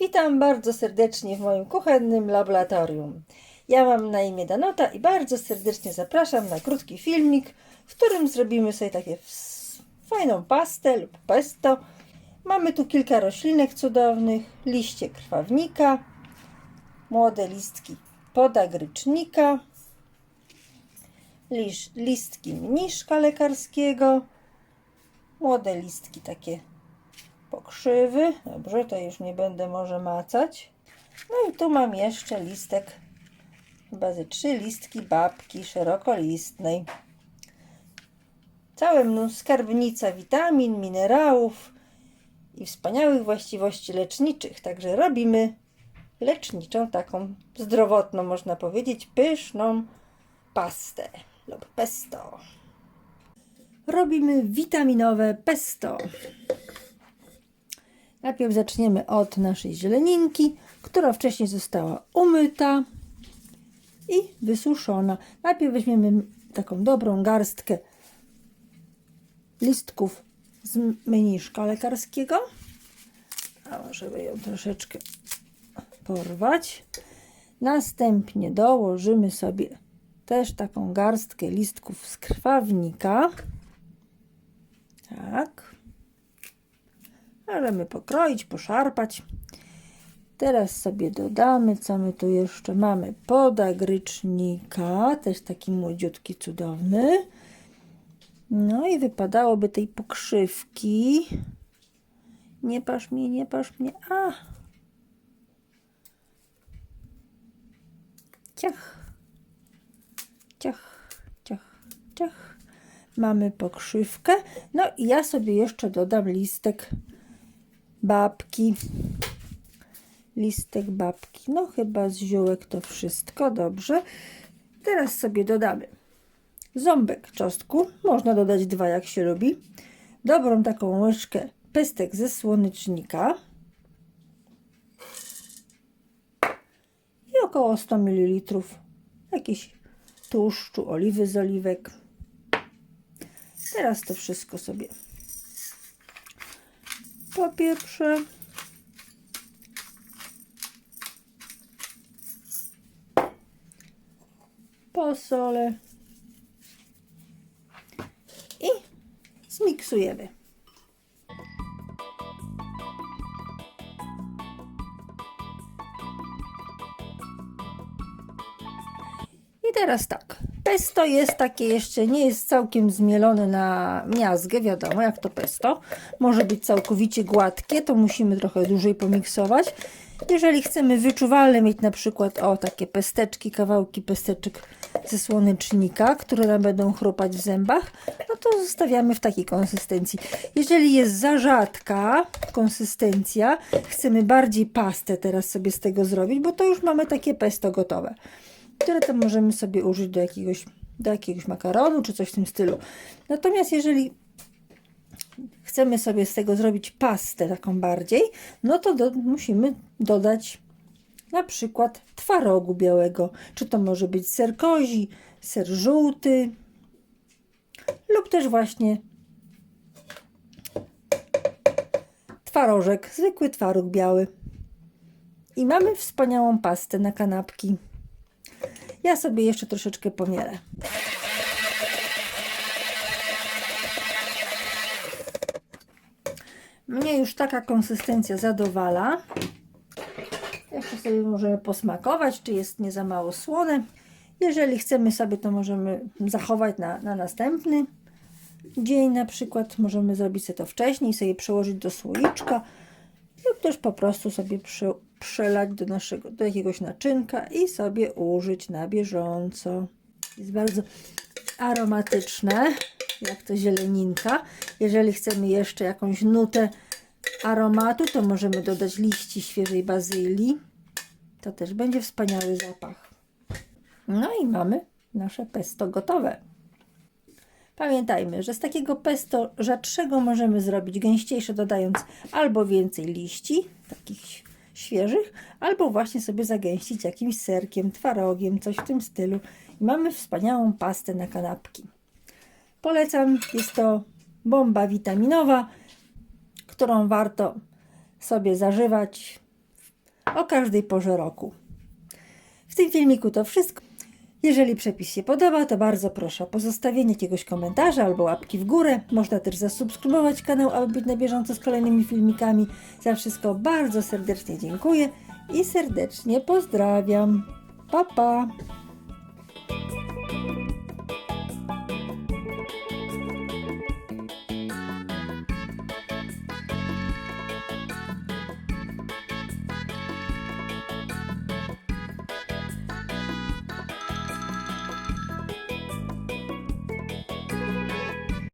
Witam bardzo serdecznie w moim kuchennym laboratorium. Ja mam na imię Danota i bardzo serdecznie zapraszam na krótki filmik, w którym zrobimy sobie takie fajną pastę lub pesto. Mamy tu kilka roślinek cudownych, liście krwawnika, młode listki podagrycznika, listki mniszka lekarskiego, młode listki takie pokrzywy. Dobrze, to już nie będę może macać. No i tu mam jeszcze listek, chyba ze trzy listki babki szerokolistnej. Całe mnóstwo skarbnica witamin, minerałów i wspaniałych właściwości leczniczych. Także robimy leczniczą, taką zdrowotną, można powiedzieć, pyszną pastę lub pesto. Robimy witaminowe pesto. Najpierw zaczniemy od naszej zieleninki, która wcześniej została umyta i wysuszona. Najpierw weźmiemy taką dobrą garstkę listków z mniszka lekarskiego. A żeby ją troszeczkę porwać. Następnie dołożymy sobie też taką garstkę listków z krwawnika. Tak. Możemy pokroić, poszarpać. Teraz sobie dodamy, co my tu jeszcze mamy. Podagrycznika, też taki młodziutki, cudowny. No i wypadałoby tej pokrzywki. Nie pasz mnie, nie pasz mnie. A! Ciach. Ciach, ciach, ciach. Mamy pokrzywkę. No i ja sobie jeszcze dodam listek babki. Listek babki. No chyba z ziółek to wszystko. Dobrze. Teraz sobie dodamy ząbek czosnku. Można dodać dwa, jak się lubi. Dobrą taką łyżkę pestek ze słonecznika. I około 100 ml jakiś tłuszczu, oliwy z oliwek. Teraz to wszystko sobie popieprzę. Posolę. I zmiksujemy. I teraz tak. Pesto jest takie jeszcze, nie jest całkiem zmielone na miazgę, wiadomo jak to pesto. Może być całkowicie gładkie, to musimy trochę dłużej pomiksować. Jeżeli chcemy wyczuwalne mieć na przykład o takie pesteczki, kawałki pesteczek ze słonecznika, które nam będą chrupać w zębach, no to zostawiamy w takiej konsystencji. Jeżeli jest za rzadka konsystencja, chcemy bardziej pastę teraz sobie z tego zrobić, bo to już mamy takie pesto gotowe które tam możemy sobie użyć do jakiegoś, do jakiegoś makaronu czy coś w tym stylu. Natomiast jeżeli chcemy sobie z tego zrobić pastę taką bardziej, no to do, musimy dodać na przykład twarogu białego, czy to może być ser kozi, ser żółty lub też właśnie twarożek, zwykły twaróg biały. I mamy wspaniałą pastę na kanapki. Ja sobie jeszcze troszeczkę pomielę. Mnie już taka konsystencja zadowala. Jeszcze sobie możemy posmakować, czy jest nie za mało słone. Jeżeli chcemy sobie, to możemy zachować na, na następny dzień na przykład. Możemy zrobić sobie to wcześniej, sobie przełożyć do słoiczka lub też po prostu sobie przy, przelać do naszego, do jakiegoś naczynka i sobie użyć na bieżąco. Jest bardzo aromatyczne, jak to zieleninka. Jeżeli chcemy jeszcze jakąś nutę aromatu, to możemy dodać liści świeżej bazylii. To też będzie wspaniały zapach. No i mamy nasze pesto gotowe. Pamiętajmy, że z takiego pesto rzadszego możemy zrobić gęściejsze, dodając albo więcej liści, takich świeżych, albo właśnie sobie zagęścić jakimś serkiem, twarogiem, coś w tym stylu. I mamy wspaniałą pastę na kanapki. Polecam, jest to bomba witaminowa, którą warto sobie zażywać o każdej porze roku. W tym filmiku to wszystko. Jeżeli przepis się podoba, to bardzo proszę o pozostawienie jakiegoś komentarza albo łapki w górę. Można też zasubskrybować kanał, aby być na bieżąco z kolejnymi filmikami. Za wszystko bardzo serdecznie dziękuję i serdecznie pozdrawiam. Pa, pa!